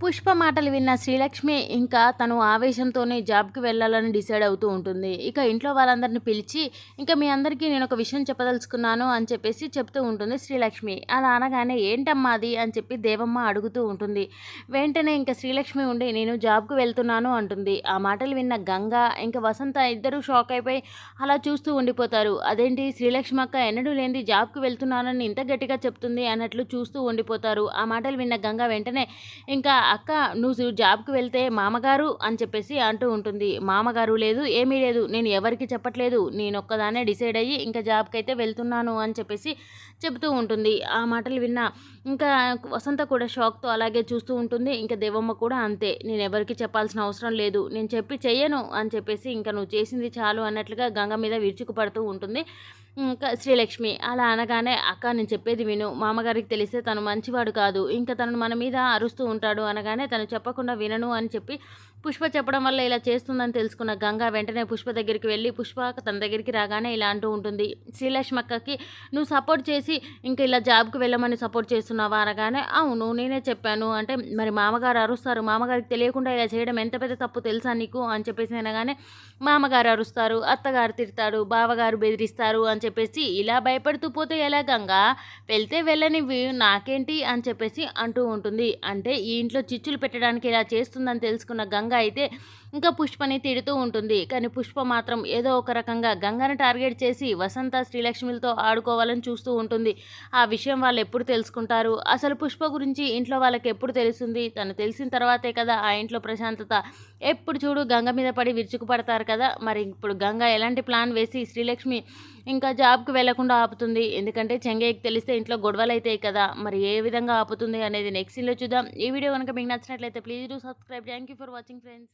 పుష్ప మాటలు విన్న శ్రీలక్ష్మి ఇంకా తను ఆవేశంతోనే జాబ్కి వెళ్ళాలని డిసైడ్ అవుతూ ఉంటుంది. ఇక ఇంట్లో వాళ్ళందరిని పిలిచి ఇంకా మీ అందరికీ నేను ఒక విషయం చెప్పదలుచుకున్నాను అని చెప్పేసి చెప్తూ ఉంటుంది శ్రీలక్ష్మి. అలా అనగానే ఏంటమ్మా అది? అని చెప్పి దేవమ్మ అడుగుతూ ఉంటుంది. వెంటనే ఇంకా శ్రీలక్ష్మి ఉండి నేను జాబ్కి వెళ్తున్నాను అంటుంది. ఆ మాటలు విన్న గంగ ఇంకా వసంత ఇద్దరు షాక్ అయిపోయి అలా చూస్తూ ఉండిపోతారు. అదేంటి? శ్రీలక్ష్మి అక్క ఎన్నడూ లేని జాబ్కి వెళ్తున్నానని ఇంత గట్టిగా చెప్తుంది అన్నట్లు చూస్తూ ఉండిపోతారు. ఆ మాటలు విన్న గంగ వెంటనే ఇంకా అక్క నువ్వు జాబ్కి వెళ్తే మామగారు అని చెప్పేసి అంటూ ఉంటుంది. మామగారు లేదు ఏమీ లేదు నేను ఎవరికి చెప్పట్లేదు నేను ఒక్కదానే డిసైడ్ అయ్యి ఇంకా జాబ్కి అయితే వెళ్తున్నాను అని చెప్పేసి చెబుతూ ఉంటుంది. ఆ మాటలు విన్నా ఇంకా వసంత కూడా షాక్తో అలాగే చూస్తూ ఉంటుంది. ఇంకా దేవమ్మ కూడా అంతే నేను ఎవరికి చెప్పాల్సిన అవసరం లేదు నేను చెప్పి చెయ్యను అని చెప్పేసి ఇంకా నువ్వు చేసింది చాలు అన్నట్లుగా గంగ మీద విరుచుకుపడుతూ ఉంటుంది. ఇంకా శ్రీలక్ష్మి అలా అనగానే అక్క నేను చెప్పేది విను మామగారికి తెలిస్తే తను మంచివాడు కాదు ఇంకా తను మన మీద అరుస్తూ ఉంటాడు అనగానే తను చెప్పకుండా వినను అని చెప్పి పుష్ప చెప్పడం వల్ల ఇలా చేస్తుందని తెలుసుకున్న గంగ వెంటనే పుష్ప దగ్గరికి వెళ్ళి పుష్ప తన దగ్గరికి రాగానే ఇలా అంటూ ఉంటుంది శ్రీలక్ష్మక్కకి నువ్వు సపోర్ట్ చేసి ఇంకా ఇలా జాబ్కి వెళ్ళమని సపోర్ట్ చేస్తున్నావా? అనగానే అవును నేనే చెప్పాను. అంటే మరి మామగారు అరుస్తారు మామగారికి తెలియకుండా ఇలా చేయడం ఎంత పెద్ద తప్పు తెలుసా నీకు? అని చెప్పేసి అనగానే మామగారు అరుస్తారు అత్తగారు తిడతాడు బావగారు బెదిరిస్తారు అని చెప్పేసి ఇలా భయపడుతూ పోతే ఎలా గంగా వెళ్తే వెళ్ళనివి నాకేంటి? అని చెప్పేసి అంటూ ఉంటుంది. అంటే ఈ ఇంట్లో ఇంట్లో చిచ్చులు పెట్టడానికి ఇలా చేస్తుందని తెలుసుకున్న గంగ అయితే ఇంకా పుష్పని తిడుతూ ఉంటుంది. కానీ పుష్ప మాత్రం ఏదో ఒక రకంగా గంగని టార్గెట్ చేసి వసంత శ్రీలక్ష్మిలతో ఆడుకోవాలని చూస్తూ ఉంటుంది. ఆ విషయం వాళ్ళు ఎప్పుడు తెలుసుకుంటారు? అసలు పుష్ప గురించి ఇంట్లో వాళ్ళకి ఎప్పుడు తెలుస్తుంది? తను తెలిసిన తర్వాతే కదా ఆ ఇంట్లో ప్రశాంతత. ఎప్పుడు చూడు గంగ మీద పడి విరుచుకుపడతారు కదా. మరి ఇప్పుడు గంగ ఎలాంటి ప్లాన్ వేసి శ్రీలక్ష్మి ఇంకా జాబ్కి వెళ్ళకుండా ఆపుతుంది. ఎందుకంటే చెంగయ్యకి తెలిస్తే ఇంట్లో గొడవలు అవుతాయి కదా. మరి ఏ విధంగా ఆపుతుంది అనేది నెక్స్ట్ సీన్లో చూద్దాం. ఈ వీడియో కనుక మీకు నచ్చినట్లయితే please do subscribe thank you for watching friends